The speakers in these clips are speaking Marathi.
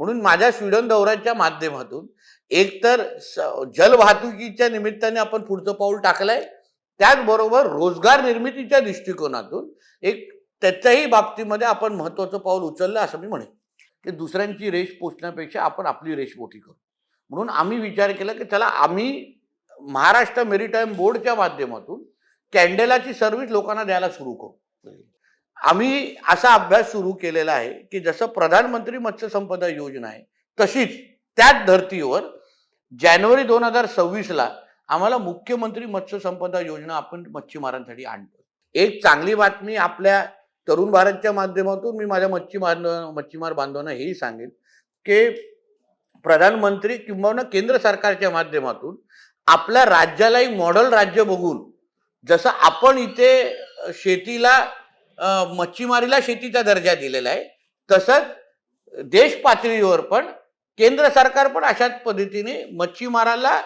म्हणून माझ्या स्वीडन दौऱ्याच्या माध्यमातून एकतर स- जलवाहतुकीच्या निमित्ताने आपण पुढचं पाऊल टाकलंय त्याचबरोबर रोजगार निर्मितीच्या दृष्टिकोनातून एक त्याच्याही बाबतीमध्ये आपण महत्वाचं पाऊल उचललं असं मी म्हणेन. की दुसऱ्यांची रेष पोचण्यापेक्षा आपण आपली रेष मोठी करू. म्हणून आम्ही विचार केला की चला आम्ही महाराष्ट्र मेरीटाईम बोर्डच्या माध्यमातून कॅन्डेलाची सर्व्हिस लोकांना द्यायला सुरू करू. आम्ही असा अभ्यास सुरू केलेला आहे की जसं प्रधानमंत्री मत्स्य संपदा योजना आहे तशीच त्याच धर्तीवर जानेवारी दोन हजार सव्वीसला आम्हाला मुख्यमंत्री मत्स्य संपदा योजना आपण मच्छीमारांसाठी आणतो एक चांगली बातमी आपल्या तरुण भारतच्या माध्यमातून मी माझ्या मच्छीमार मच्छीमार बांधवांना हेही सांगेन की प्रधानमंत्री किंवा केंद्र सरकारच्या माध्यमातून आपल्या राज्याला एक मॉडेल राज्य बघून जसं आपण इथे शेतीला मच्छीमारीला शेतीचा दर्जा दिलेला आहे. तसंच देश पातळीवर पण केंद्र सरकार पण अशाच पद्धतीने मच्छीमाराला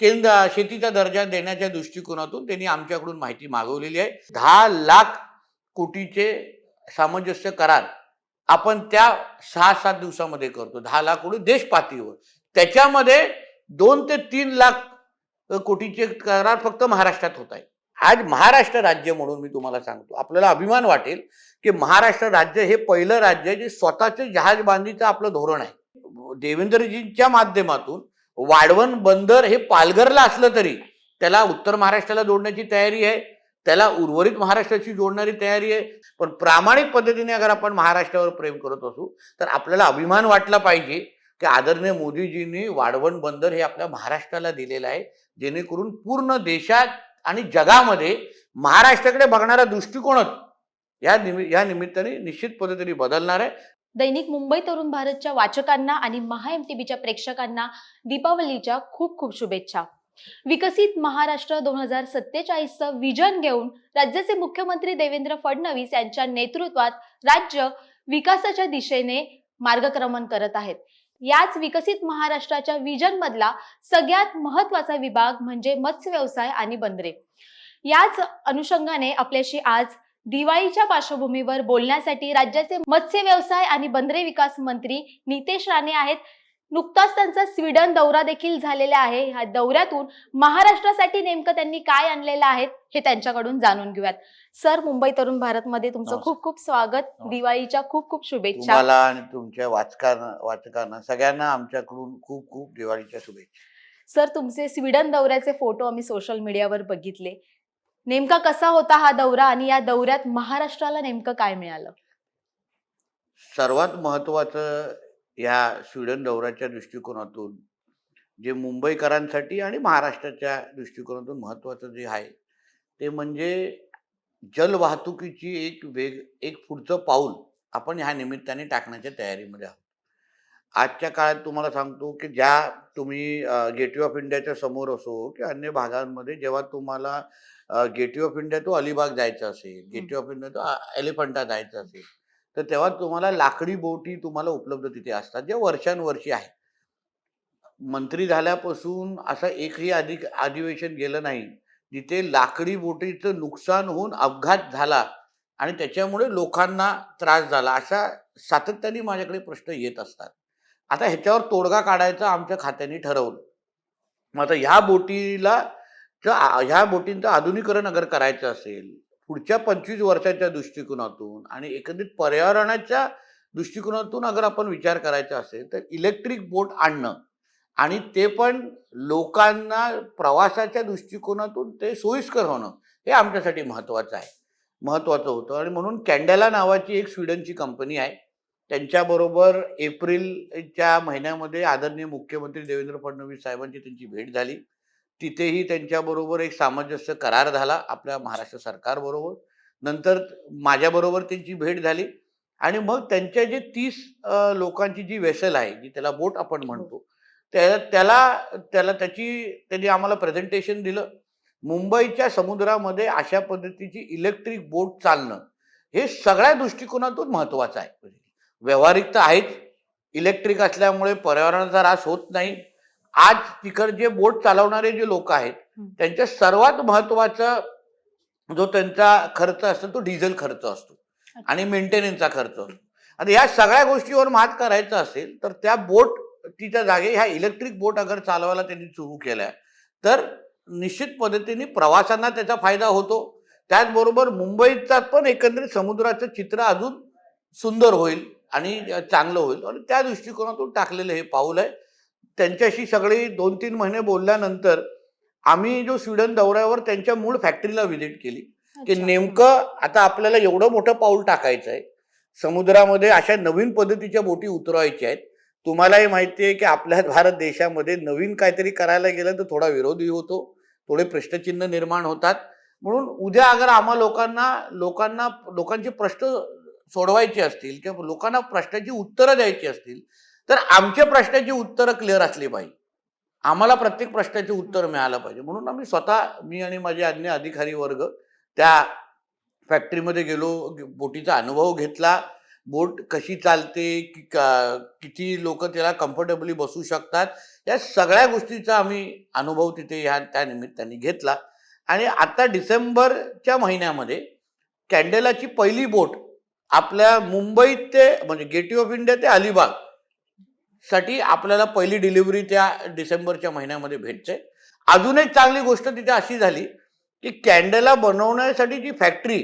केंद्र शेतीचा दर्जा देण्याच्या दृष्टिकोनातून त्यांनी आमच्याकडून माहिती मागवलेली आहे. दहा लाख कोटीचे सामंजस्य करार आपण त्या सहा सात दिवसामध्ये करतो. दहा लाख कोटी देश पातळीवर. त्याच्यामध्ये दोन ते तीन लाख कोटीचे करार फक्त महाराष्ट्रात होत आहे आज महाराष्ट्र राज्य म्हणून मी तुम्हाला सांगतो. आपल्याला अभिमान वाटेल की महाराष्ट्र राज्य हे पहिलं राज्य आहे जे स्वतःचे जहाज बांधीचं आपलं धोरण आहे. देवेंद्रजींच्या माध्यमातून वाढवण बंदर हे पालघरला असलं तरी त्याला उत्तर महाराष्ट्राला जोडण्याची तयारी आहे त्याला उर्वरित महाराष्ट्राची जोडणारी तयारी आहे. पण प्रामाणिक पद्धतीने अगर आपण महाराष्ट्रावर प्रेम करत असू तर आपल्याला अभिमान वाटला पाहिजे की आदरणीय मोदीजींनी वाढवण बंदर हे आपल्या महाराष्ट्राला दिलेलं आहे जेणेकरून पूर्ण देशात आणि जगामध्ये महाराष्ट्राकडे बघणारा दृष्टिकोनच या निमि या निमित्ताने निश्चित पद्धतीने बदलणार आहे. दैनिक मुंबई तरुण भारतच्या वाचकांना आणि महा एमटीबीच्या प्रेक्षकांना दीपावलीच्या खूप खूप शुभेच्छा. विकसित महाराष्ट्र दोन हजार सत्तेचाळीसचं विजन घेऊन राज्याचे मुख्यमंत्री देवेंद्र फडणवीस यांच्या नेतृत्वात राज्य विकासाच्या दिशेने मार्गक्रमण करत आहेत. याच विकसित महाराष्ट्राच्या विजन मधला सगळ्यात महत्त्वाचा विभाग म्हणजे मत्स्य व्यवसाय आणि बंदरे. याच अनुषंगाने आपल्याशी आज दिवाळीच्या पार्श्वभूमीवर बोलण्यासाठी राज्याचे मत्स्य व्यवसाय आणि बंदरे विकास मंत्री नितेश राणे आहेत. नुकताच त्यांचा स्वीडन दौरा देखील झालेला आहे. ह्या दौऱ्यातून महाराष्ट्रासाठी नेमकं त्यांनी काय आणलेलं आहे हे त्यांच्याकडून जाणून घेऊयात. सर मुंबई तरुण भारतमध्ये तुमचं नमस्कार. खूप खूप स्वागत. दिवाळीच्या खूप खूप शुभेच्छा. तुम्हाला आणि तुमच्या वाचकांना वाचकांना सगळ्यांना आमच्याकडून खूप खूप दिवाळीच्या शुभेच्छा. सर तुमचे स्वीडन दौऱ्याचे फोटो आम्ही सोशल मीडियावर बघितले. नेमका कसा होता हा दौरा आणि या दौऱ्यात महाराष्ट्राला नेमकं काय मिळालं? सर्वात महत्वाचं या स्वीडन दौऱ्याच्या दृष्टिकोनातून जे मुंबईकरांसाठी आणि महाराष्ट्राच्या दृष्टिकोनातून महत्वाचं जे आहे ते म्हणजे जलवाहतुकीची एक वेग एक पुढचं पाऊल आपण ह्या निमित्ताने टाकण्याच्या तयारीमध्ये आहोत. आजच्या काळात तुम्हाला सांगतो की ज्या तुम्ही गेटवे ऑफ इंडियाच्या समोर असो की अन्य भागांमध्ये जेव्हा तुम्हाला गेटवे ऑफ इंडिया तो अलिबाग जायचं असेल गेटवे ऑफ इंडिया तो एलिफंटा जायचं असेल तर तेव्हा तुम्हाला लाकडी बोटी तुम्हाला उपलब्ध तिथे असतात जे वर्षानुवर्षी आहेत. मंत्री झाल्यापासून असं एकही अधिक अधिवेशन गेलं नाही. जिथे लाकडी बोटीचं नुकसान होऊन अपघात झाला आणि त्याच्यामुळे लोकांना त्रास झाला अशा सातत्याने माझ्याकडे प्रश्न येत असतात. आता ह्याच्यावर तोडगा काढायचा आमच्या खात्याने ठरवलं. मग आता ह्या बोटीला ह्या बोटींचं आधुनिकरण अगर करायचं असेल पुढच्या पंचवीस वर्षाच्या दृष्टिकोनातून आणि एकंदरीत पर्यावरणाच्या दृष्टिकोनातून अगर आपण विचार करायचा असेल तर इलेक्ट्रिक बोट आणणं आणि ते पण लोकांना प्रवासाच्या दृष्टिकोनातून ते सोयीस्कर होणं हे आमच्यासाठी महत्त्वाचं आहे. महत्त्वाचं होतं आणि म्हणून कॅन्डेला नावाची एक स्वीडनची कंपनी आहे. त्यांच्याबरोबर एप्रिलच्या महिन्यामध्ये आदरणीय मुख्यमंत्री देवेंद्र फडणवीस साहेबांची त्यांची भेट झाली. तिथेही त्यांच्याबरोबर एक सामंजस्य करार झाला आपल्या महाराष्ट्र सरकारबरोबर. नंतर माझ्याबरोबर त्यांची भेट झाली आणि मग त्यांच्या जे तीस लोकांची जी वेसल आहे जी त्याला बोट आपण म्हणतो त्याला त्याला त्याला त्याची त्यांनी आम्हाला प्रेझेंटेशन दिलं. मुंबईच्या समुद्रामध्ये अशा पद्धतीची इलेक्ट्रिक बोट चालणं हे सगळ्या दृष्टिकोनातून महत्वाचं आहे. व्यावहारिक तर आहेच. इलेक्ट्रिक असल्यामुळे पर्यावरणाचा ऱ्हास होत नाही. आज तिकड जे बोट चालवणारे जे लोक आहेत. त्यांच्या सर्वात महत्त्वाचा जो त्यांचा खर्च असतो तो डिझेल खर्च असतो आणि मेंटेनन्सचा खर्च असतो. आता या सगळ्या गोष्टीवर मात करायचं असेल तर त्या बोट तिच्या जागे ह्या इलेक्ट्रिक बोट अगर चालवायला त्यांनी सुरू केल्या तर निश्चित पद्धतीने प्रवाशांना त्याचा फायदा होतो. त्याचबरोबर मुंबईचा पण एकंदरीत समुद्राचं चित्र अजून सुंदर होईल आणि चांगलं होईल. आणि त्या दृष्टिकोनातून टाकलेलं हे पाऊल आहे. त्यांच्याशी सगळी दोन तीन महिने बोलल्यानंतर आम्ही जो स्वीडन दौऱ्यावर त्यांच्या मूळ फॅक्टरीला व्हिजिट केली. की. नेमकं आता आपल्याला एवढं मोठं पाऊल टाकायचं आहे. समुद्रामध्ये अशा नवीन पद्धतीच्या बोटी उतरवायच्या आहेत. तुम्हालाही माहिती आहे की आपल्या भारत देशामध्ये नवीन काहीतरी करायला गेलं तर थोडा विरोधी होतो. थोडे प्रश्नचिन्ह निर्माण होतात. म्हणून उद्या अगर आम्हा लोकांना लोकांना लोकांचे प्रश्न सोडवायचे असतील किंवा लोकांना प्रश्नाची उत्तरं द्यायची असतील तर आमच्या प्रश्नाची उत्तरं क्लिअर असली पाहिजे. आम्हाला प्रत्येक प्रश्नाचे उत्तर मिळालं पाहिजे. म्हणून आम्ही स्वतः मी आणि माझे अन्य अधिकारी वर्ग त्या फॅक्टरीमध्ये गेलो बोटीचा अनुभव घेतला. बोट कशी चालते कि का- किती लोक त्याला कम्फर्टेबली बसू शकतात या सगळ्या गोष्टीचा आम्ही अनुभव तिथे ह्या त्या निमित्ताने घेतला. आणि आता डिसेंबरच्या महिन्यामध्ये कॅन्डेलाची पहिली बोट आपल्या मुंबईत ते म्हणजे गेटवे ऑफ इंडिया ते अलिबाग साठी आपल्याला पहिली डिलिव्हरी त्या डिसेंबरच्या महिन्यामध्ये भेटते. अजून एक चांगली गोष्ट तिथे अशी झाली की कॅन्डला बनवण्यासाठी जी फॅक्टरी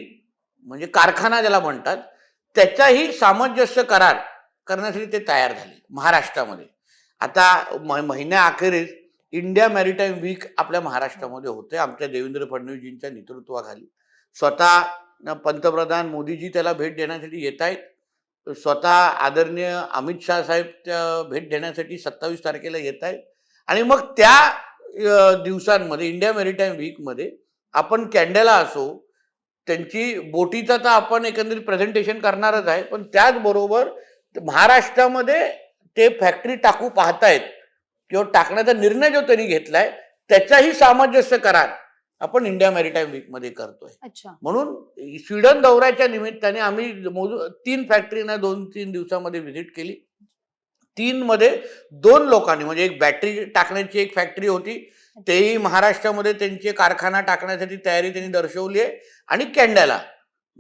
म्हणजे कारखाना ज्याला म्हणतात त्याचाही सामंजस्य करार करण्यासाठी ते तयार झाले महाराष्ट्रामध्ये. आता म महिन्याअखेरीस इंडिया मॅरिटाईम वीक आपल्या महाराष्ट्रामध्ये होते. आमच्या देवेंद्र फडणवीसजींच्या नेतृत्वाखाली स्वतः पंतप्रधान मोदीजी त्याला भेट देण्यासाठी येत आहेत. स्वतः आदरणीय अमित शाह साहेब त्या भेट देण्यासाठी सत्तावीस तारखेला येत आहेत. आणि मग त्या दिवसांमध्ये इंडिया मेरिटाईम वीकमध्ये आपण कॅन्डेला असो त्यांची बोटीचं तर आपण एकंदरीत प्रेझेंटेशन करणारच आहे पण त्याचबरोबर महाराष्ट्रामध्ये ते फॅक्टरी टाकू पाहतायत किंवा टाकण्याचा निर्णय जो त्यांनी घेतलाय त्याचाही सामंजस्य करार आपण इंडिया मॅरिटाईम वीकमध्ये करतोय. अच्छा. म्हणून स्वीडन दौऱ्याच्या निमित्ताने आम्ही तीन फॅक्टरीना दोन तीन दिवसामध्ये व्हिजिट केली. तीन मध्ये दोन लोकांनी म्हणजे एक बॅटरी टाकण्याची एक फॅक्टरी होती. तेही महाराष्ट्रामध्ये त्यांचे कारखाना टाकण्यासाठी तयारी त्यांनी दर्शवली आहे. आणि कॅन्डाला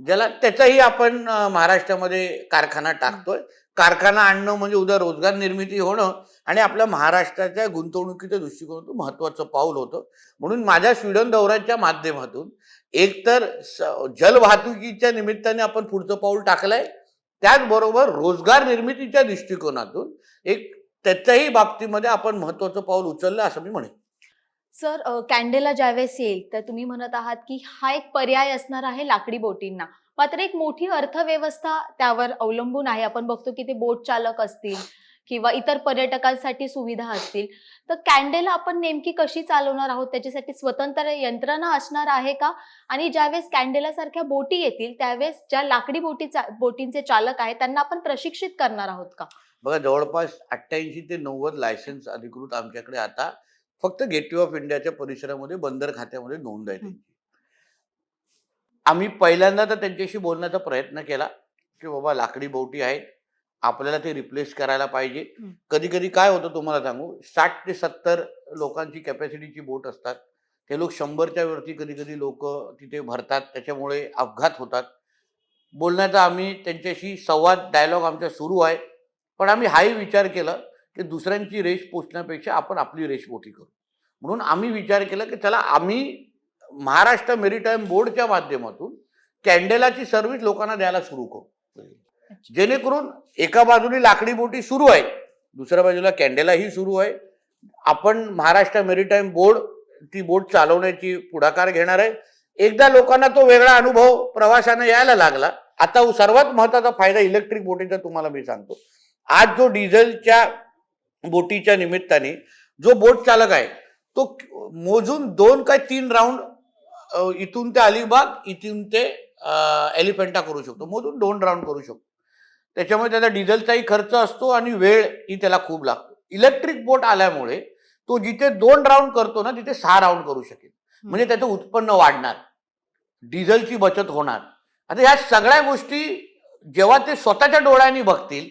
ज्याला त्याचाही आपण महाराष्ट्रामध्ये कारखाना टाकतोय. कारखाना आणणं म्हणजे उद्या रोजगार निर्मिती होणं आणि आपल्या महाराष्ट्राच्या गुंतवणुकीच्या दृष्टिकोनातून महत्वाचं पाऊल होतं. म्हणून माझ्या स्वीडन दौऱ्याच्या माध्यमातून एकतर स- जलवाहतुकीच्या निमित्ताने आपण पुढचं पाऊल टाकलंय त्याचबरोबर रोजगार निर्मितीच्या दृष्टिकोनातून एक त्याच्याही बाबतीमध्ये आपण महत्वाचं पाऊल उचललं असं मी म्हणेन. सर कॅन्डेला ज्यावेळेस येईल तर तुम्ही म्हणत आहात की हा एक पर्याय असणार आहे लाकडी बोटींना. मात्र एक मोठी अर्थव्यवस्था त्यावर अवलंबून आहे. आपण बघतो की ते बोट चालक असतील किंवा इतर पर्यटकांसाठी सुविधा असतील. तर कॅन्डेला आपण नेमकी कशी चालवणार आहोत? त्याच्यासाठी स्वतंत्र यंत्रणा असणार आहे का? आणि ज्यावेळेस कॅन्डेला सारख्या बोटी येतील त्यावेळेस ज्या लाकडी बोटी बोटींचे चालक आहेत त्यांना आपण प्रशिक्षित करणार आहोत का? बघा जवळपास अठ्ठ्याऐंशी ते नव्वद लायसन्स अधिकृत आमच्याकडे आता फक्त गेटवे ऑफ इंडियाच्या परिसरामध्ये बंदर खात्यामध्ये नोंद आहे आम्ही पहिल्यांदा तर त्यांच्याशी बोलण्याचा प्रयत्न केला की बाबा लाकडी बोटी आहेत आपल्याला ते रिप्लेस करायला पाहिजे. कधी कधी काय होतं तुम्हाला सांगू साठ ते सत्तर लोकांची कॅपॅसिटीची बोट असतात. ते लोक शंभरच्या वरती कधी कधी लोक तिथे भरतात त्याच्यामुळे अपघात होतात. बोलण्याचा आम्ही त्यांच्याशी संवाद डायलॉग आमचा सुरू आहे. पण आम्ही हाही विचार केला की दुसऱ्यांची रेष पोचण्यापेक्षा आपण आपली रेष मोठी करू. म्हणून आम्ही विचार केला की चला आम्ही महाराष्ट्र मेरिटाईम बोर्डच्या माध्यमातून कॅन्डेलाची सर्व्हिस लोकांना द्यायला सुरू करू. जेणेकरून एका बाजूने लाकडी बोटी सुरू आहे दुसऱ्या बाजूला कॅन्डेलाही सुरू आहे. आपण महाराष्ट्र मेरिटाईम बोर्ड ती बोट चालवण्याची पुढाकार घेणार आहे. एकदा लोकांना तो वेगळा अनुभव प्रवाशांना यायला लागला. आता सर्वात महत्त्वाचा फायदा इलेक्ट्रिक बोटीचा तुम्हाला मी सांगतो. आज जो डिझेलच्या बोटीच्या निमित्ताने जो बोट चालक आहे तो मोजून दोन काय तीन राऊंड इथून ते अलिबाग इथून ते एलिफेंटा करू शकतो. मोजून दोन राऊंड करू शकतो. त्याच्यामुळे त्याचा डिझेलचाही खर्च असतो आणि वेळ ही त्याला खूप लागतो. इलेक्ट्रिक बोट आल्यामुळे तो जिथे दोन राऊंड करतो ना तिथे सहा राऊंड करू शकेल. म्हणजे त्याचं उत्पन्न वाढणार. डिझेलची बचत होणार. आता ह्या सगळ्या गोष्टी जेव्हा ते स्वतःच्या डोळ्यांनी बघतील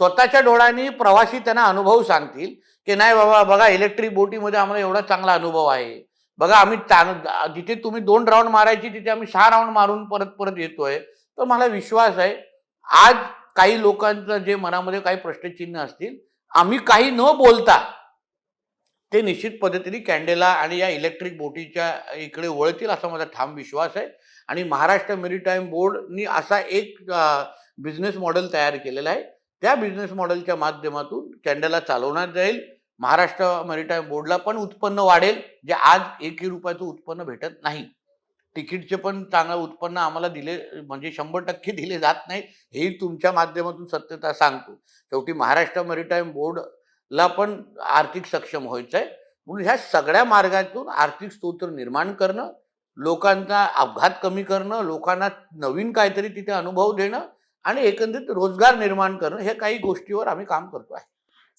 स्वतःच्या डोळ्यांनी प्रवासी त्यांना अनुभव सांगतील की नाही बाबा बघा इलेक्ट्रिक बोटीमध्ये आम्हाला एवढा चांगला अनुभव आहे. बघा आम्ही जिथे तुम्ही दोन राऊंड मारायची तिथे आम्ही सहा राऊंड मारून परत परत येतोय. तर मला विश्वास आहे आज काही लोकांचं जे मनामध्ये काही प्रश्नचिन्ह असतील आम्ही काही न बोलता ते निश्चित पद्धतीने कॅन्डेला आणि या इलेक्ट्रिक बोटीच्या इकडे वळतील असा माझा ठाम विश्वास आहे. आणि महाराष्ट्र मेरीटाईम बोर्डनी असा एक बिझनेस मॉडेल तयार केलेला आहे. त्या बिझनेस मॉडेलच्या माध्यमातून कॅन्डेला चालवण्यात जाईल. महाराष्ट्र मेरीटाईम बोर्डला पण उत्पन्न वाढेल जे आज एकही रुपयाचं उत्पन्न भेटत नाही. तिकीटचे पण चांगलं उत्पन्न आम्हाला दिले म्हणजे शंभर टक्के दिले जात नाही हे तुमच्या माध्यमातून सत्यता सांगतो. शेवटी महाराष्ट्र मेरीटाईम बोर्डला पण आर्थिक सक्षम व्हायचं आहे म्हणून ह्या सगळ्या मार्गातून आर्थिक स्तोत्र निर्माण करणं लोकांचा अपघात कमी करणं लोकांना नवीन काहीतरी तिथे अनुभव देणं आणि एकंदरीत रोजगार निर्माण करणं हे काही गोष्टीवर आम्ही काम करतो आहे.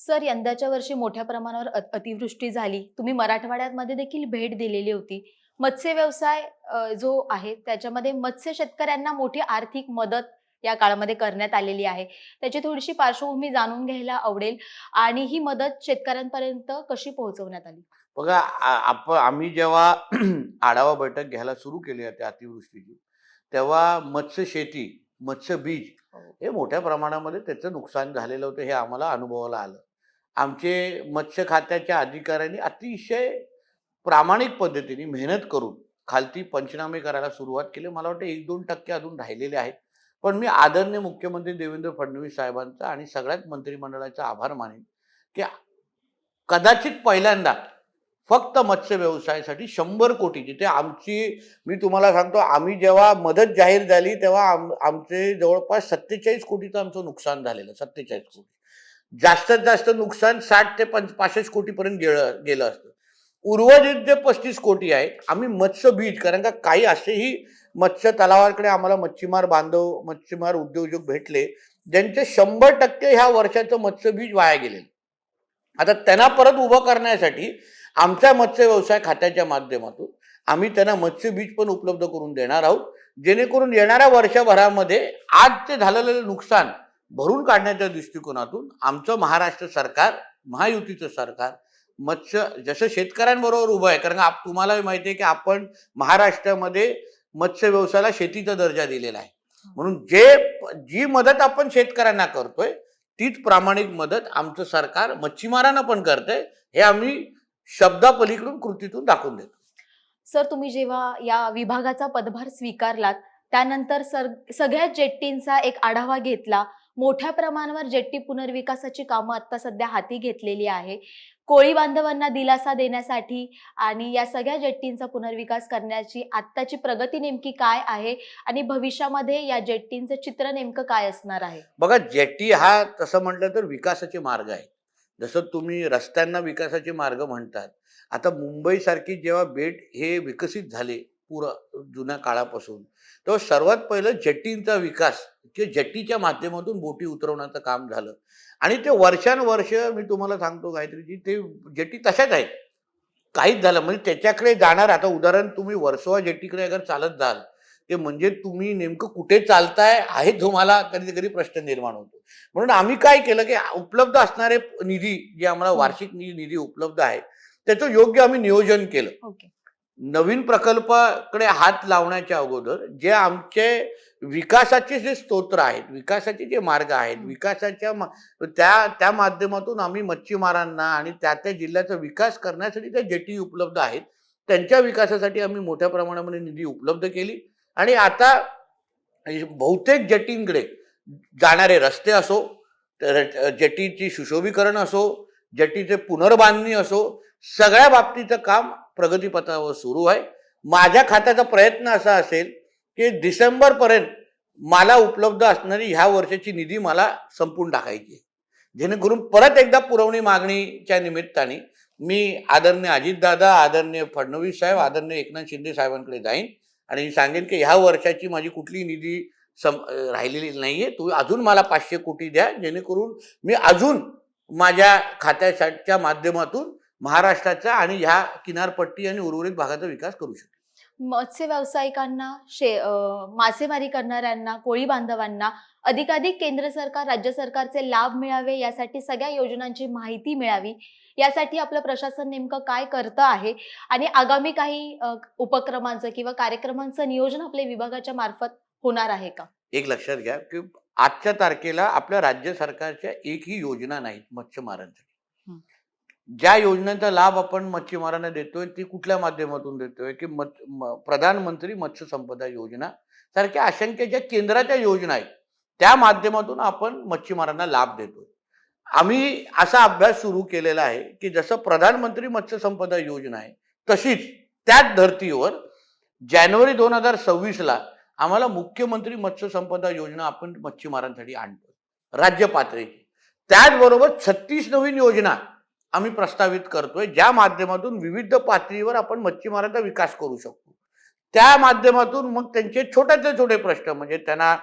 सर यंदाच्या वर्षी मोठ्या प्रमाणावर अतिवृष्टी झाली. तुम्ही मराठवाड्यामध्ये देखील भेट दिलेली होती. मत्स्य व्यवसाय जो आहे त्याच्यामध्ये मत्स्य शेतकऱ्यांना मोठी आर्थिक मदत या काळामध्ये करण्यात आलेली आहे. त्याची थोडीशी पार्श्वभूमी जाणून घ्यायला आवडेल. आणि ही मदत शेतकऱ्यांपर्यंत कशी पोहोचवण्यात आली? बघा आप आम्ही जेव्हा आढावा बैठक घ्यायला सुरू केली त्या अतिवृष्टीची तेव्हा मत्स्य शेती मत्स्य बीज हे. मोठ्या प्रमाणामध्ये त्याचं नुकसान झालेलं होतं हे आम्हाला अनुभवाला आलं. आमचे मत्स्य खात्याच्या अधिकाऱ्यांनी अतिशय प्रामाणिक पद्धतीने मेहनत करून खालती पंचनामे करायला सुरुवात केली. मला वाटतं एक दोन टक्के अजून राहिलेले आहेत. पण मी आदरणीय मुख्यमंत्री देवेंद्र फडणवीस साहेबांचा आणि सगळ्याच मंत्रिमंडळाचा आभार मानेन की कदाचित पहिल्यांदा फक्त मत्स्य व्यवसायासाठी शंभर कोटी जिथे आमची मी तुम्हाला सांगतो आम्ही जेव्हा मदत जाहीर झाली तेव्हा आम आमचे जवळपास सत्तेचाळीस कोटीचं आमचं नुकसान झालेलं सत्तेचाळीस कोटी. जास्तीत जास्त नुकसान साठ ते पंच पासष्ट कोटीपर्यंत गेलं गेलं असतं. उर्वरित जे पस्तीस कोटी आहे आम्ही मत्स्य बीज कारण का काही असेही मत्स्य तलावाकडे आम्हाला मच्छीमार बांधव मच्छीमार उद्योजक भेटले ज्यांचे शंभर टक्के ह्या वर्षाचं मत्स्य बीज वाया गेले आता त्यांना परत उभं करण्यासाठी आमच्या मत्स्य व्यवसाय खात्याच्या माध्यमातून आम्ही त्यांना मत्स्य बीज पण उपलब्ध करून देणार आहोत. जेणेकरून येणाऱ्या वर्षभरामध्ये आजचे झालेलं नुकसान भरून काढण्याच्या दृष्टिकोनातून आमचं महाराष्ट्र सरकार महायुतीचं सरकार मत्स्य जसं शेतकऱ्यांबरोबर उभं आहे कारण आप- तुम्हालाही माहिती आहे की आपण महाराष्ट्रामध्ये मत्स्य व्यवसायाला शेतीचा दर्जा दिलेला आहे. म्हणून जे जी मदत आपण शेतकऱ्यांना करतोय तीच प्रामाणिक मदत आमचं सरकार मच्छीमारांना पण करतंय हे आम्ही शब्दापलीकडून कृतीतून दाखवून देतो. सर तुम्ही जेव्हा या विभागाचा पदभार स्वीकारलात त्यानंतर सर सगळ्या जेट्टींचा एक आढावा घेतला मोठ्या प्रमाणावर जेट्टी पुनर्विकासाची कामं आता सध्या हाती घेतलेली आहे. कोळी बांधवांना दिलासा देण्यासाठी आणि या सगळ्या जेट्टींचा पुनर्विकास करण्याची आत्ताची प्रगती नेमकी काय आहे आणि भविष्यामध्ये या जेट्टींचं चित्र नेमकं काय असणार आहे? बघा जेट्टी हा तसं म्हटलं तर विकासाचे मार्ग आहे. जसं तुम्ही रस्त्यांना विकासाचे मार्ग म्हणतात. आता मुंबईसारखी जेव्हा बेट हे विकसित झाले पुर जुन्या काळापासून. तेव्हा सर्वात पहिलं जेटींचा विकास किंवा जेटीच्या माध्यमातून बोटी उतरवण्याचं काम झालं. आणि ते वर्षानुवर्ष मी तुम्हाला सांगतो काहीतरी ते जेटी तशाच आहेत. काहीच झालं म्हणजे त्याच्याकडे जाणार आता उदाहरण तुम्ही वर्सोवा जेटीकडे अगर चालत जाल ते म्हणजे तुम्ही नेमकं कुठे चालताय आहे तुम्हाला कधी कधी प्रश्न निर्माण होतो. म्हणून आम्ही काय केलं की उपलब्ध असणारे निधी जे आम्हाला वार्षिक निधी उपलब्ध आहे त्याचं योग्य आम्ही नियोजन केलं. ओके. नवीन प्रकल्पाकडे हात लावण्याच्या अगोदर जे आमचे विकासाचे जे स्तोत्र आहेत विकासाचे जे मार्ग आहेत. विकासाच्या मा- त्या त्या माध्यमातून आम्ही मच्छीमारांना आणि त्या त्या जिल्ह्याचा विकास करण्यासाठी त्या जेटी उपलब्ध आहेत त्यांच्या विकासासाठी आम्ही मोठ्या प्रमाणामध्ये निधी उपलब्ध केली आणि आता बहुतेक जेटींकडे जाणारे रस्ते असो जेटीची सुशोभीकरण असो जेटीचे पुनर्बांधणी असो सगळ्या बाबतीचं काम प्रगतीपथावर सुरू आहे. माझ्या खात्याचा प्रयत्न असा असेल की डिसेंबरपर्यंत मला उपलब्ध असणारी ह्या वर्षाची निधी मला संपून टाकायची आहे. जेणेकरून परत एकदा पुरवणी मागणीच्या निमित्ताने मी आदरणीय अजितदादा आदरणीय फडणवीस साहेब आदरणीय एकनाथ शिंदे साहेबांकडे जाईन आणि सांगेन की ह्या वर्षाची माझी कुठली निधी सम राहिलेली राहिलेली नाहीये. तुम्ही अजून मला पाचशे कोटी द्या. जेणेकरून मी अजून माझ्या खात्याच्या माध्यमातून महाराष्ट्राचा आणि ह्या किनारपट्टी आणि उर्वरित भागाचा विकास करू शकतो. मत्स्य व्यावसायिकांना शे मासेमारी करणाऱ्यांना कोळी बांधवांना अधिकाधिक केंद्र सरकार राज्य सरकारचे लाभ मिळावे यासाठी सगळ्या योजनांची माहिती मिळावी. यासाठी आपलं प्रशासन नेमकं काय करतं आहे आणि आगामी काही उपक्रमांचं किंवा कार्यक्रमांचं नियोजन आपल्या विभागाच्या मार्फत होणार आहे का? एक लक्षात घ्या की आजच्या तारखेला आपल्या राज्य सरकारच्या एकही योजना नाहीत मच्छीमारांसाठी हं. ज्या योजनांचा लाभ आपण मच्छीमारांना देतोय ती कुठल्या माध्यमातून देतोय? की मत्- म- प्रधानमंत्री मत्स्य संपदा योजना? सारख्या असंख्य ज्या केंद्राच्या योजना आहेत त्या माध्यमातून आपण मच्छीमारांना लाभ देतोय. आम्ही असा अभ्यास सुरू केलेला आहे की जसं प्रधानमंत्री मत्स्य संपदा योजना आहे तशीच त्याच धर्तीवर जानेवारी दोन हजार सव्वीसला आम्हाला मुख्यमंत्री मत्स्य संपदा योजना आपण मच्छीमारांसाठी आणतो राज्य पातळीची. त्याचबरोबर छत्तीस नवीन योजना आम्ही प्रस्तावित करतोय ज्या माध्यमातून विविध पातळीवर आपण मच्छीमारांचा विकास करू शकतो. त्या माध्यमातून मग त्यांचे छोट्यातले छोटे प्रश्न म्हणजे त्यांना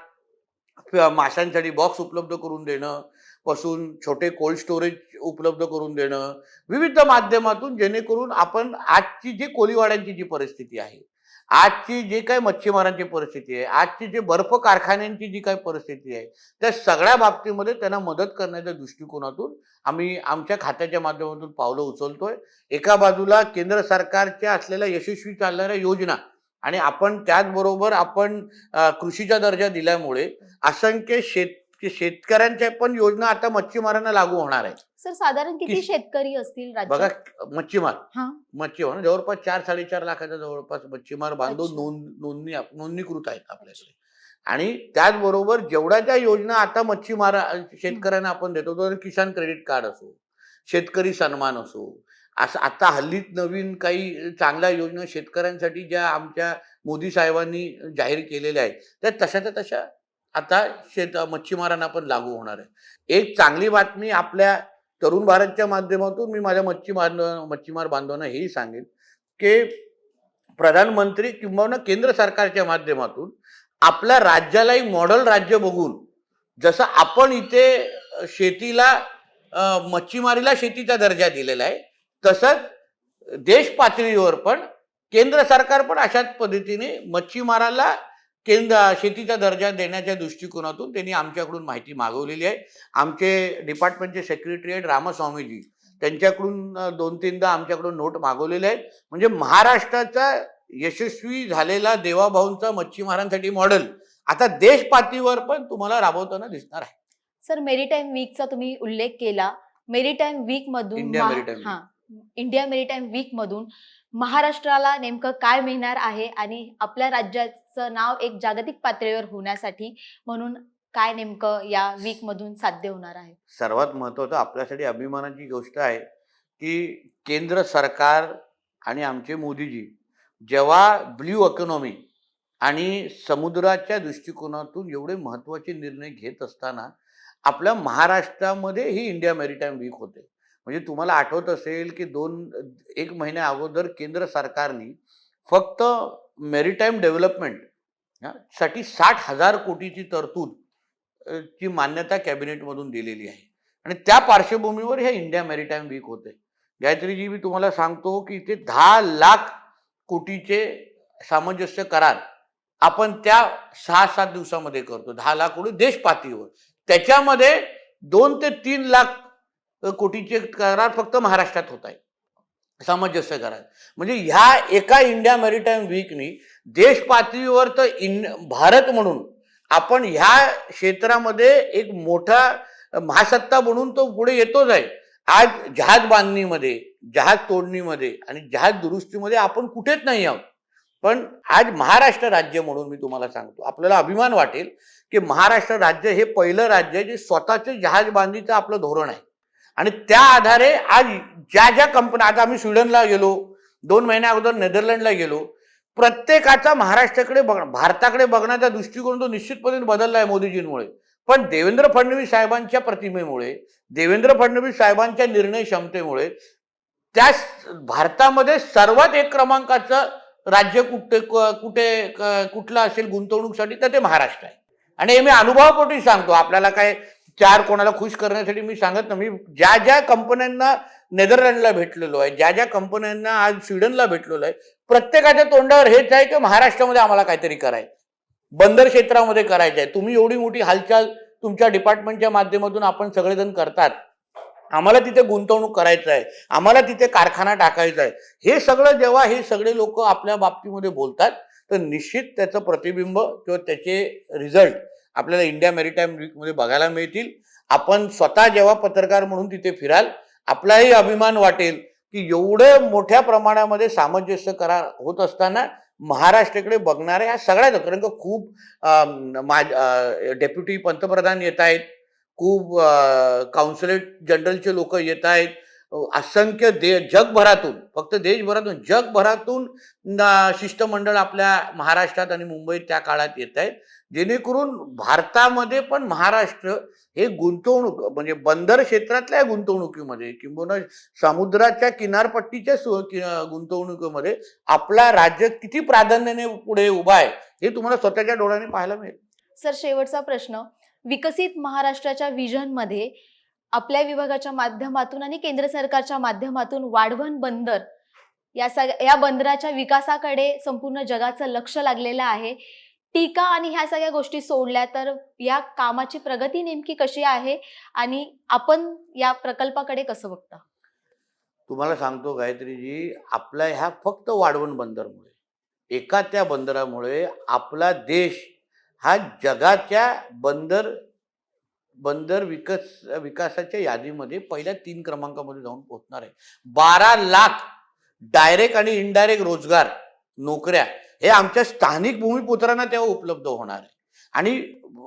माशांसाठी बॉक्स उपलब्ध करून देणं पासून छोटे कोल्ड स्टोरेज उपलब्ध करून देणं विविध माध्यमातून जेणेकरून आपण आजची जी कोळीवाड्यांची जी परिस्थिती आहे आजची जी काही मच्छीमारांची परिस्थिती आहे आजची जी बर्फ कारखान्यांची जी काही परिस्थिती आहे त्या सगळ्या बाबतीमध्ये त्यांना मदत करण्याच्या दृष्टिकोनातून आम्ही आमच्या खात्याच्या माध्यमातून पावलं उचलतोय. एका बाजूला केंद्र सरकारच्या असलेल्या यशस्वी चालणाऱ्या योजना आणि आपण त्याचबरोबर आपण कृषीचा दर्जा दिल्यामुळे असंख्य शेत शेतकऱ्यांच्या पण योजना आता मच्छीमारांना लागू होणार आहे सर साधारण किती शेतकरी असतील बघा मच्छीमार. हा. मच्छीमार जवळपास चार साडेचार लाखाच्या जवळपास मच्छीमार बांधव. नोंद नोंदणी नोंदणीकृत आहेत आपल्याकडे. आणि त्याचबरोबर जेवढ्या ज्या योजना आता मच्छीमार शेतकऱ्यांना आपण देतो तर किसान क्रेडिट कार्ड असो शेतकरी सन्मान असो असं आता हल्लीत नवीन काही चांगल्या योजना शेतकऱ्यांसाठी ज्या आमच्या मोदी साहेबांनी जाहीर केलेल्या आहेत त्या तशाच्या तशा आता शेत मच्छीमारांना पण लागू होणार आहे. एक चांगली बातमी आपल्या तरुण भारतच्या माध्यमातून मी माझ्या मच्छीमार मच्छीमार बांधवांना हेही सांगेन की प्रधानमंत्री किंवा केंद्र सरकारच्या माध्यमातून आपल्या राज्याला एक मॉडेल राज्य बघून जसं आपण इथे शेतीला मच्छीमारीला शेतीचा दर्जा दिलेला आहे तसंच देश पातळीवर पण केंद्र सरकार पण अशाच पद्धतीने मच्छीमाराला केंद्र शेतीचा दर्जा देण्याच्या दृष्टिकोनातून त्यांनी आमच्याकडून माहिती मागवलेली आहे. आमचे डिपार्टमेंटचे सेक्रेटरी आहेत रामस्वामीजी. त्यांच्याकडून दोन तीनदा आमच्याकडून नोट मागवलेले आहेत. म्हणजे महाराष्ट्राचा यशस्वी झालेला देवाभाऊंचा मच्छीमारांसाठी मॉडेल आता देश पातळीवर पण तुम्हाला राबवताना दिसणार आहे. सर मेरीटाईम वीकचा तुम्ही उल्लेख केला. मेरीटाईम वीक मधून इंडिया मेरीटाईम वीक मधून महाराष्ट्राला नेमकं काय मिळणार आहे आणि आपल्या राज्याचं नाव एक जागतिक पातळीवर होण्यासाठी म्हणून काय नेमकं या वीक मधून साध्य होणार आहे? सर्वात महत्वाचं आपल्यासाठी अभिमानाची गोष्ट आहे की केंद्र सरकार आणि आमचे मोदीजी जेव्हा ब्ल्यू इकॉनॉमी आणि समुद्राच्या दृष्टिकोनातून एवढे महत्त्वाचे निर्णय घेत असताना आपल्या महाराष्ट्रामध्ये ही इंडिया मेरीटाईम वीक होते. म्हणजे तुम्हाला आठवत असेल की दोन एक महिन्या अगोदर केंद्र सरकारने फक्त मेरीटाईम डेव्हलपमेंटसाठी साठ हजार कोटीची तरतूद ची मान्यता कॅबिनेटमधून दिलेली आहे. आणि त्या पार्श्वभूमीवर ह्या इंडिया मेरीटाईम वीक होते. गायत्रीजी मी तुम्हाला सांगतो की इथे दहा लाख कोटीचे सामंजस्य करार आपण त्या सहा सात दिवसामध्ये करतो. दहा लाख कोटी देश पातळीवर त्याच्यामध्ये दोन ते तीन लाख कोटीचे करार फक्त महाराष्ट्रात होत आहे सामंजस्य करार. म्हणजे ह्या एका इंडिया मेरीटाईम वीकनी देश पातळीवर तर इन भारत म्हणून आपण ह्या क्षेत्रामध्ये एक मोठा महासत्ता बनून तो पुढे येतोच आहे. आज जहाज बांधणीमध्ये जहाज तोडणीमध्ये आणि जहाज दुरुस्तीमध्ये आपण कुठेच नाही आहोत. पण आज महाराष्ट्र राज्य म्हणून मी तुम्हाला सांगतो आपल्याला अभिमान वाटेल की महाराष्ट्र राज्य हे पहिलं राज्य आहे जे स्वतःचे जहाज बांधणीचं आपलं धोरण आहे. आणि त्या आधारे आज ज्या ज्या कंपन्या आता आम्ही स्वीडनला गेलो दोन महिन्या अगोदर नेदरलँडला गेलो प्रत्येकाचा महाराष्ट्राकडे बघ भारताकडे बघण्याचा दृष्टिकोन तो निश्चितपणे बदलला आहे मोदीजींमुळे. पण देवेंद्र फडणवीस साहेबांच्या प्रतिमेमुळे देवेंद्र फडणवीस साहेबांच्या निर्णय क्षमतेमुळे त्या भारतामध्ये सर्वात एक क्रमांकाचं राज्य कुठे कुठे कुठलं असेल गुंतवणूकसाठी तर ते महाराष्ट्र आहे. आणि हे मी अनुभवापोटी सांगतो आपल्याला काय चार कोणाला खुश करण्यासाठी मी सांगत ना मी ज्या ज्या कंपन्यांना नेदरलँडला भेटलेलो आहे ज्या ज्या कंपन्यांना आज स्वीडनला भेटलेलो आहे प्रत्येकाच्या तोंडावर हेच आहे की महाराष्ट्रामध्ये आम्हाला काहीतरी करायचं बंदर क्षेत्रामध्ये करायचं आहे. तुम्ही एवढी मोठी हालचाल तुमच्या डिपार्टमेंटच्या माध्यमातून आपण सगळेजण करतात. आम्हाला तिथे गुंतवणूक करायचं आहे. आम्हाला तिथे कारखाना टाकायचा आहे. हे सगळं जेव्हा हे सगळे लोक आपल्या बाबतीमध्ये बोलतात तर निश्चित त्याचं प्रतिबिंब किंवा त्याचे रिझल्ट आपल्याला इंडिया मेरीटाईम वीकमध्ये बघायला मिळतील. आपण स्वतः जेव्हा पत्रकार म्हणून तिथे फिराल आपलाही अभिमान वाटेल की एवढं मोठ्या प्रमाणामध्ये सामंजस्य करार होत असताना महाराष्ट्राकडे बघणाऱ्या ह्या सगळ्याच कारण का खूप डेप्युटी पंतप्रधान येत आहेत. खूप काउन्सिलेट जनरलचे लोक येत आहेत. हो, असंख्य दे जगभरातून फक्त देशभरातून जगभरातून शिष्टमंडळ आपल्या महाराष्ट्रात आणि मुंबईत त्या काळात येत आहेत जेणेकरून भारतामध्ये पण महाराष्ट्र हे गुंतवणूक म्हणजे बंदर क्षेत्रातल्या गुंतवणुकीमध्ये किंबहुना समुद्राच्या किनारपट्टीच्या सु- गुंतवणुकीमध्ये आपला राज्य किती प्राधान्याने पुढे उभा आहे हे तुम्हाला स्वतःच्या डोळ्याने पाहायला मिळेल. सर शेवटचा प्रश्न. विकसित महाराष्ट्राच्या विजनमध्ये आपल्या विभागाच्या माध्यमातून आणि केंद्र सरकारच्या माध्यमातून वाढवण बंदर या सग या बंदराच्या विकासाकडे संपूर्ण जगाचं लक्ष लागलेलं आहे. टीका आणि ह्या सगळ्या गोष्टी सोडल्या तर या कामाची प्रगती नेमकी कशी आहे आणि आपण या प्रकल्पाकडे कसं बघता? तुम्हाला सांगतो गायत्रीजी आपला ह्या फक्त वाढवण बंदरमुळे एका त्या बंदरामुळे आपला देश हा जगाच्या बंदर बंदर विकस विकासाच्या यादीमध्ये पहिल्या तीन क्रमांकामध्ये जाऊन पोहोचणार आहे. बारा लाख डायरेक्ट आणि इनडायरेक्ट रोजगार नोकऱ्या हे आमच्या स्थानिक भूमिपुत्रांना तेव्हा उपलब्ध होणार आहे. आणि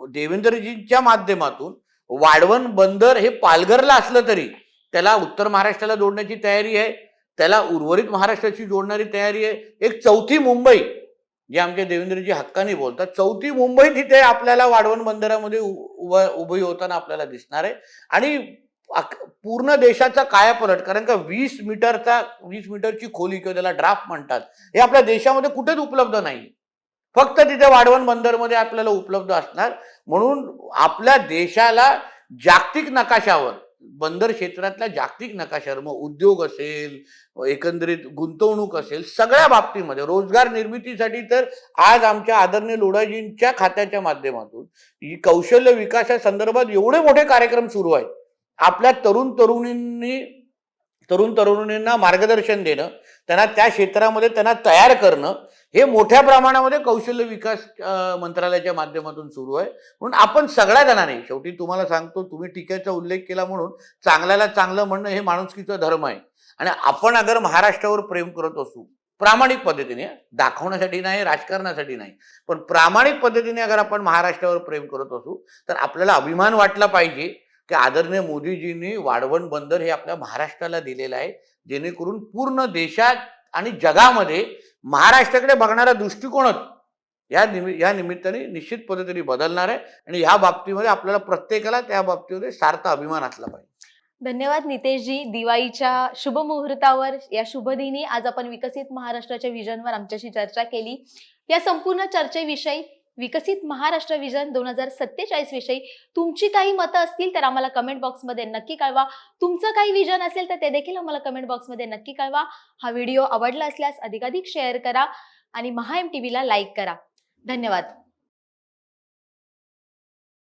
देवेंद्रजींच्या माध्यमातून वाढवण बंदर हे पालघरला असलं तरी त्याला उत्तर महाराष्ट्राला जोडण्याची तयारी आहे त्याला उर्वरित महाराष्ट्राची जोडणारी तयारी आहे. एक चौथी मुंबई जे आमचे देवेंद्रजी हक्काने बोलतात चौथी मुंबई तिथे आपल्याला वाढवण बंदरामध्ये उभं उभी होताना आपल्याला दिसणार आहे. आणि पूर्ण देशाचा कायापलट कारण का वीस मीटरचा वीस मीटरची खोली किंवा त्याला ड्राफ्ट म्हणतात हे आपल्या देशामध्ये कुठेच उपलब्ध नाही. फक्त तिथे वाढवण बंदरमध्ये आपल्याला उपलब्ध असणार. म्हणून आपल्या देशाला जागतिक नकाशावर बंदर क्षेत्रातल्या जागतिक नकाशावर मग उद्योग असेल एकंदरीत गुंतवणूक असेल सगळ्या बाबतीमध्ये रोजगार निर्मितीसाठी तर आज आमच्या आदरणीय लोढाजींच्या खात्याच्या माध्यमातून कौशल्य विकासा संदर्भात एवढे मोठे कार्यक्रम सुरू आहेत. आपल्या तरुण तरुणींनी तरुण तरुणींना मार्गदर्शन देणं त्यांना त्या क्षेत्रामध्ये त्यांना तयार करणं हे मोठ्या प्रमाणामध्ये कौशल्य विकास मंत्रालयाच्या माध्यमातून सुरू आहे. म्हणून आपण सगळ्या जणांनी शेवटी तुम्हाला सांगतो तुम्ही टीकेचा उल्लेख केला म्हणून चांगल्याला चांगलं म्हणणं हे माणुसकीचा धर्म आहे. आणि आपण अगर महाराष्ट्रावर प्रेम करत असू प्रामाणिक पद्धतीने दाखवण्यासाठी नाही राजकारणासाठी नाही पण प्रामाणिक पद्धतीने अगर आपण महाराष्ट्रावर प्रेम करत असू तर आपल्याला अभिमान वाटला पाहिजे की आदरणीय मोदीजींनी वाढवण बंदर हे आपल्या महाराष्ट्राला दिलेलं आहे जेणेकरून पूर्ण देशात आणि जगामध्ये महाराष्ट्राकडे बघणारा दृष्टिकोनच या निमि या निमित्ताने निश्चित पद्धतीने बदलणार आहे. आणि ह्या बाबतीमध्ये आपल्याला प्रत्येकाला त्या बाबतीमध्ये सार्थ अभिमान असला पाहिजे. धन्यवाद नितेशजी. दिवाळीच्या शुभ मुहूर्तावर या शुभदिनी आज आपण विकसित महाराष्ट्राच्या विजनवर आमच्याशी चर्चा केली. या संपूर्ण चर्चेविषयी विकसित महाराष्ट्र विजन दोन हजार सत्तेचाळीस विषयी तुमची काही मतं असतील तर आम्हाला कमेंट बॉक्समध्ये नक्की कळवा. तुमचं काही विजन असेल तर ते देखील आम्हाला कमेंट बॉक्समध्ये नक्की कळवा. हा व्हिडिओ आवडला असल्यास अधिकाधिक शेअर करा आणि महा एम टी व्हीला लाईक करा. धन्यवाद.